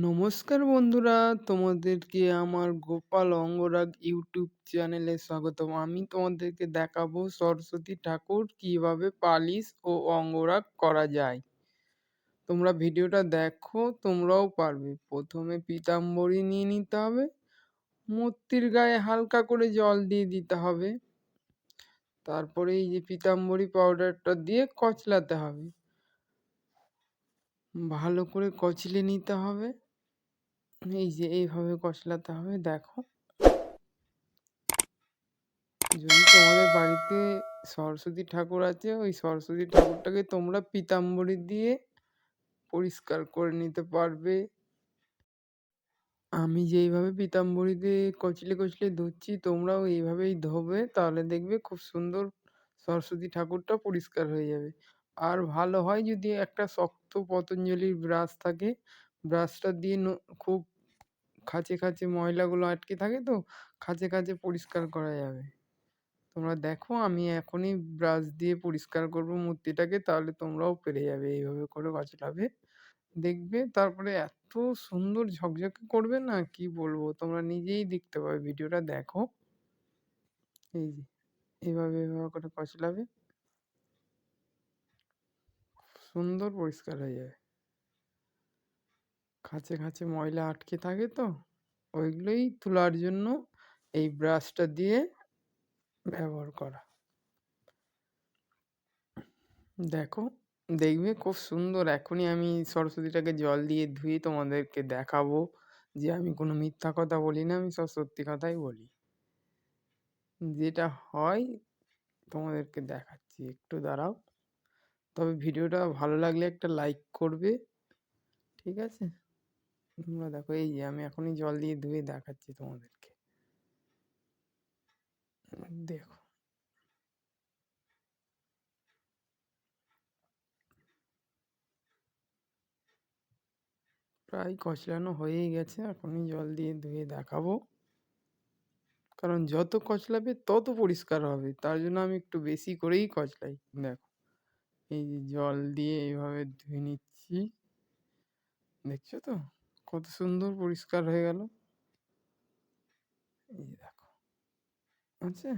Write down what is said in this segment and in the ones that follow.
নমস্কার বন্ধুরা, তোমাদেরকে আমার গোপাল অঙ্গরাগ ইউটিউব চ্যানেলে স্বাগতম। আমি তোমাদেরকে দেখাবো সরস্বতী ঠাকুর কীভাবে পালিশ ও অঙ্গরাগ করা যায়। তোমরা ভিডিওটা দেখো তোমরাও পারবে। প্রথমে পীতাম্বরী নিয়ে নিতে হবে। মূর্তির গায়ে হালকা করে জল দিয়ে দিতে হবে। তারপরে এই যে পীতাম্বরী পাউডারটা দিয়ে কচলাতে হবে। ভালো করে কচলে নিতে হবে এই যে এইভাবে কচলাতে হবে, দেখো। যদি তোমাদের বাড়িতে সরস্বতী ঠাকুর আছে, ওই সরস্বতী ঠাকুরটাকে তোমরা পিতাম্বরী দিয়ে পরিষ্কার করে নিতে পারবে। আমি যেইভাবে পিতাম্বরী দিয়ে কচলে কচলে ধুচ্ছি, তোমরাও এইভাবেই ধোবে, তাহলে দেখবে খুব সুন্দর সরস্বতী ঠাকুরটা পরিষ্কার হয়ে যাবে। আর ভালো হয় যদি একটা শক্ত পতঞ্জলির ব্রাশ থাকে, ব্রাশটা দিয়ে খুব খাঁচে খাঁচে ময়লাগুলো আটকে থাকে তো, খাঁচে খাঁচে পরিষ্কার করা যাবে। তোমরা দেখো, আমি এখনই ব্রাশ দিয়ে পরিষ্কার করব মূর্তিটাকে, তাহলে তোমরাও পেরে যাবে এইভাবে করে কচলাবে দেখবে, তারপরে এত সুন্দর ঝকঝকে করবে না, কি বলব? তোমরা নিজেই দেখতে পাবে, ভিডিওটা দেখো। এই যে, এইভাবে এভাবে করে কচলাবে সুন্দর পরিষ্কার হয়ে যাবে। খাঁচে খাঁচে ময়লা আটকে থাকে তো, ওইগুলোই তোলার জন্য এই ব্রাশটা দিয়ে ব্যবহার করা। দেখো, দেখবে খুব সুন্দর। এখনই আমি সরস্বতীটাকে জল দিয়ে ধুয়ে তোমাদেরকে দেখাবো যে আমি কোনো মিথ্যা কথা বলি না, আমি সব সত্যি কথাই বলি। যেটা হয়, তোমাদেরকে দেখাচ্ছি। একটু দাঁড়াও। তবে ভিডিওটা ভালো লাগলে একটা লাইক করবে, ঠিক আছে? তোমরা দেখো, এই যে আমি এখনই জল দিয়ে ধুয়ে দেখাচ্ছি তোমাদেরকে। দেখো। প্রায় কচলানো হয়েই গেছে, এখনই জল দিয়ে ধুয়ে দেখাবো। কারণ যত কচলাবে তত পরিষ্কার হবে, তার জন্য আমি একটু বেশি করেই কচলাই। দেখো, এই যে জল দিয়ে এইভাবে ধুয়ে নিচ্ছি। দেখছ তো? কত সুন্দর পরিষ্কার হয়ে গেল। এই দেখো আচ্ছা।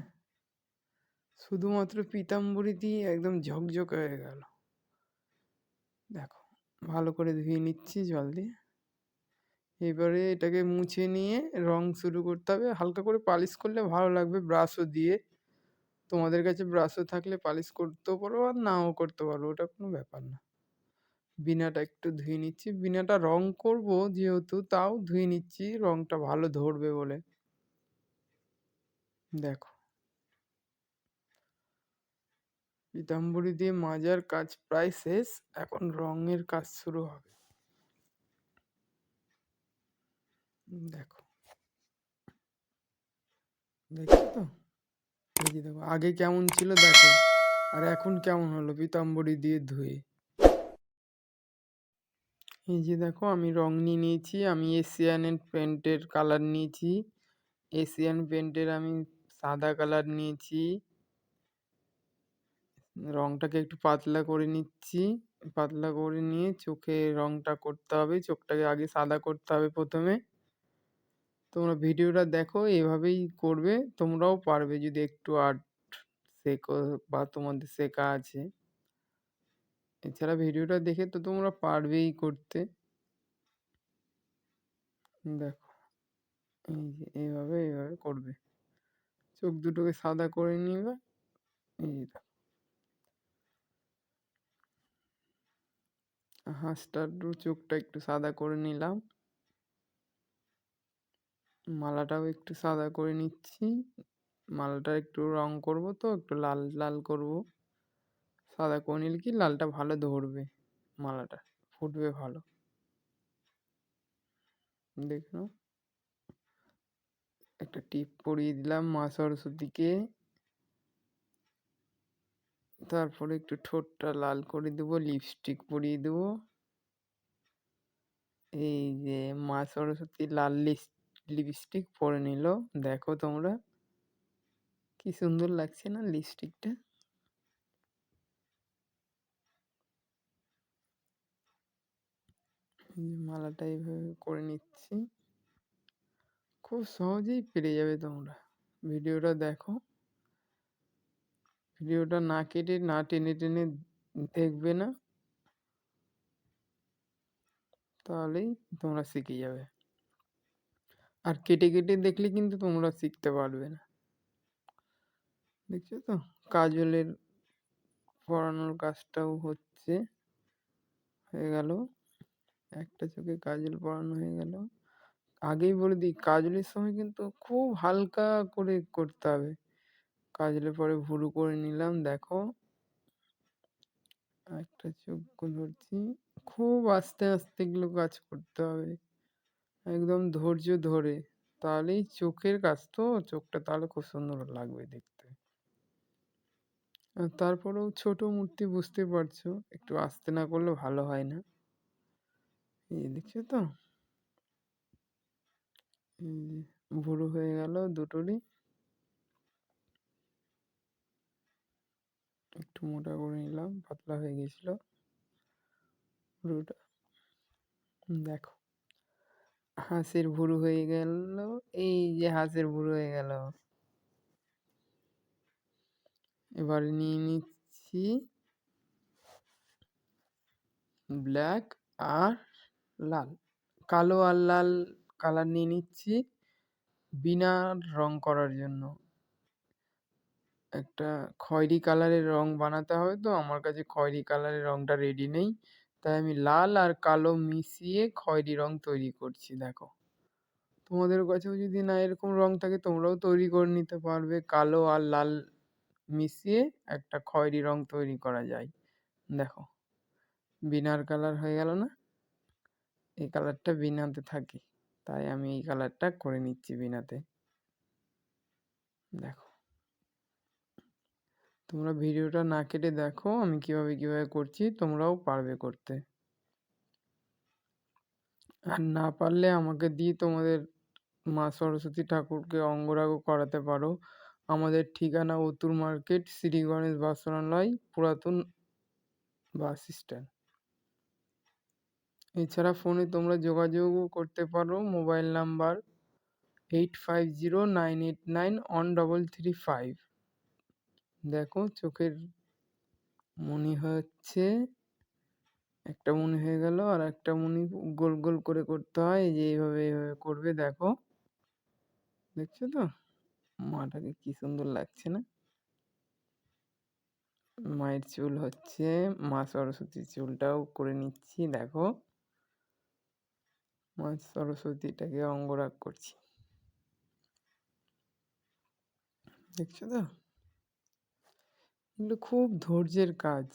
শুধুমাত্র পিতাম্বরী দিয়ে একদম ঝকঝক হয়ে গেল। দেখো, ভালো করে ধুয়ে নিচ্ছি জল দিয়ে। এবারে এটাকে মুছে নিয়ে রং শুরু করতে হবে। হালকা করে পালিশ করলে ভালো লাগবে, ব্রাশও দিয়ে। তোমাদের কাছে ব্রাশও থাকলে পালিশ করতেও পারো আর নাও করতে পারো, ওটা কোনো ব্যাপার না। বিনাটা একটু ধুয়ে নিচ্ছি। বিনাটা রং করব যেহেতু, তাও ধুয়ে নিচ্ছি, রংটা ভালো ধরবে বলে। দেখো। পিতাম্বরী দিয়ে মাজার কাজ প্রায় শেষ, এখন রঙের কাজ শুরু হবে। দেখো। দেখছ তো? যে দেখো। আগে কেমন ছিল দেখো। আর এখন কেমন হলো পিতাম্বরী দিয়ে ধুয়ে? এই যে দেখো, আমি রং নিয়ে নিয়েছি, আমি এশিয়ানের পেন্টের কালার নিয়েছি। এশিয়ান পেন্টের আমি সাদা কালার নিয়েছি। রংটাকে একটু পাতলা করে নিচ্ছি। পাতলা করে নিয়ে চোখে রংটা করতে হবে, চোখটাকে আগে সাদা করতে হবে প্রথমে। তোমরা ভিডিওটা দেখো, এভাবেই করবে, তোমরাও পারবে যদি একটু আর্ট শেখো বা তোমাদের শেখা আছে। এছাড়া ভিডিওটা দেখে তো তোমরা পারবেই করতে। দেখো, এই যে এইভাবে এইভাবে করবে। চোখ দুটোকে সাদা করে নিবে, এই হাঁসটার চোখটা একটু সাদা করে নিলাম। মালাটাও একটু সাদা করে নিচ্ছি। মালাটা একটু রং করব তো, একটু লাল লাল করব। সাদা করে নিলে কি, লালটা ভালো ধরবে মালাটা, ফুটবে ভালো। দেখুন, একটা টিপ পরিয়ে দিলাম মা সরস্বতীকে। তারপরে একটু ঠোঁটটা লাল করে দেব লিপস্টিক পরিয়ে দেব। এই যে মা সরস্বতী লাল লিপস্টিক পরে নিল, দেখো তোমরা। কি সুন্দর লাগছে না লিপস্টিকটা এই যে মালাটা এইভাবে করে নিচ্ছি। খুব সহজেই পেরে যাবে তোমরা। ভিডিওটা দেখো। ভিডিওটা না কেটে না টেনে, টেনে দেখবে না তাহলেই তোমরা শিখে যাবে। আর কেটে, কেটে দেখলে কিন্তু তোমরা শিখতে পারবে না। দেখছ তো? কাজলের পরানোর কাজটাও হচ্ছে। হয়ে গেল। একটা চোখে কাজল পরানো হয়ে গেল। আগেই বলে দিই কাজলের সময় কিন্তু খুব হালকা করে করতে হবে। কাজলের পরে ভুরু করে নিলাম দেখো। একটা চোখ ধরছি। খুব আস্তে, আস্তে এগুলো কাজ করতে হবে। একদম ধৈর্য ধরে। তাহলেই চোখের কাজ তো চোখটা তাহলে খুব সুন্দর লাগবে দেখতে। তারপরেও ছোট মূর্তি বুঝতে পারছ। একটু আস্তে না করলে ভালো হয় না। এই দেখছ তো? ভুরু হয়ে গেল দুটোরই। একটু মোটা করে নিলাম। পাতলা হয়ে গেছিল। ভুরুটা। দেখো। হাঁসের ভুরু হয়ে গেল। এই যে হাঁসের ভুরু হয়ে গেল। এবারে নিয়ে নিচ্ছি ব্ল্যাক আর লাল। কালো আর লাল কালার নিয়ে নিচ্ছি বিনা রং করার জন্য। একটা খয়েরি কালারের রং বানাতে হবে তো, আমার কাছে খয়েরি কালারের রংটা রেডি নেই। তাই আমি লাল আর কালো মিশিয়ে খয়েরি রং তৈরি করছি, দেখো। তোমাদের কাছেও যদি না এরকম রং থাকে, তোমরাও তৈরি করে নিতে পারবে। কালো আর লাল মিশিয়ে একটা খয়েরি রং তৈরি করা যায়। দেখো। বিনার কালার হয়ে গেল না? এই কালারটা বিনাতে থাকে। তাই আমি এই কালারটা করে নিচ্ছি বিনাতে। দেখো। তোমরা ভিডিওটা না কেটে দেখো আমি কীভাবে, কীভাবে করছি তোমরাও পারবে করতে। আর না পারলে আমাকে দিয়ে তোমাদের মা সরস্বতী ঠাকুরকে অঙ্গরাগ করাতে পারো। আমাদের ঠিকানা অতুর মার্কেট শ্রী গণেশ বাসনালয় পুরাতন বাস স্ট্যান্ড। এছাড়া ফোনে তোমরা যোগাযোগও করতে পারো। Mobile number eight five zero nine eight nine one double three five. দেখো, চোখের মণি হচ্ছে, একটা মনি হয়ে গেল আর একটা মনি গোল গোল করে করতে হয় যে এইভাবে এইভাবে করবে, দেখো। দেখছ তো? মাটাকে কি সুন্দর লাগছে না? মায়ের চুল হচ্ছে, মা সরস্বতীর চুলটাও করে নিচ্ছি, দেখো। মা সরস্বতীটাকে অঙ্গরাগ করছি। দেখছ তো? এগুলো খুব ধৈর্যের কাজ।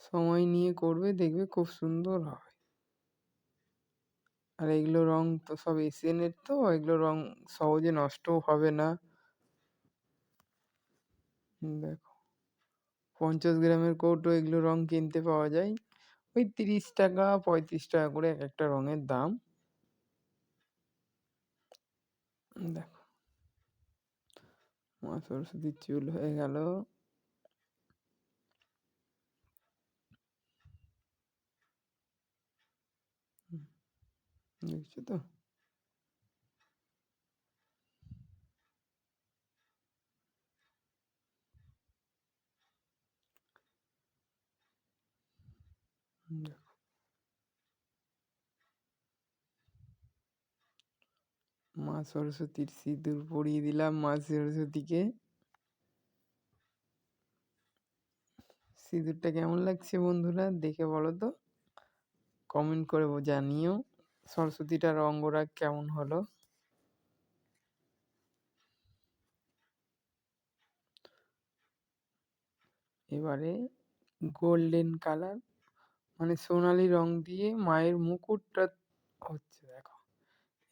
সময় নিয়ে করবে, দেখবে খুব সুন্দর হয়। আর এগুলো রং তো সব এশিয়ানের তো, এগুলো রং সহজে নষ্টও হবে না। দেখো, পঞ্চাশ গ্রামের কৌটো এগুলো রং কিনতে পাওয়া যায়। ওই তিরিশ টাকা, পঁয়ত্রিশ টাকা করে এক একটা রঙের দাম। দেখো। মা সরস্বতীর চুল হয়ে গেল। দেখছ তো? মা সরস্বতীর সিঁদুর পরিয়ে দিলাম, মা সরস্বতীকে। সিঁদুরটা কেমন লাগছে বন্ধুরা, দেখে বলো তো? কমেন্ট করে জানিও। সরস্বতীটার অঙ্গরাগ কেমন হলো? এবারে গোল্ডেন কালার মানে সোনালি রং দিয়ে মায়ের মুকুটটা হচ্ছে দেখো।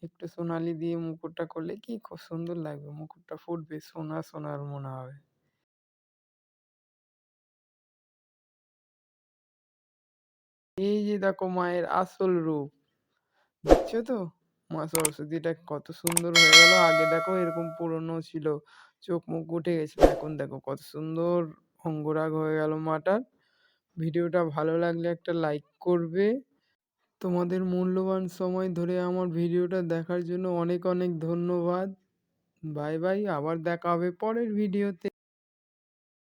একটু সোনালি দিয়ে মুকুটটা করলে কি খুব সুন্দর লাগবে। মুকুটটা ফুটবে, সোনা সোনার মনে হবে। এই যে দেখো মায়ের আসল রূপ। দেখছ তো? মা সরস্বতীটা কত সুন্দর হয়ে গেল। আগে দেখো এরকম পুরনো ছিল। চোখ মুখ উঠে গেছিল। এখন দেখো কত সুন্দর অঙ্গরাগ হয়ে গেল মাটার। ভিডিওটা ভালো লাগলে একটা লাইক করবে। তোমাদের মূল্যবান সময় ধরে আমার ভিডিওটা দেখার জন্য অনেক অনেক ধন্যবাদ। বাই বাই, আবার দেখা হবে পরের ভিডিওতে।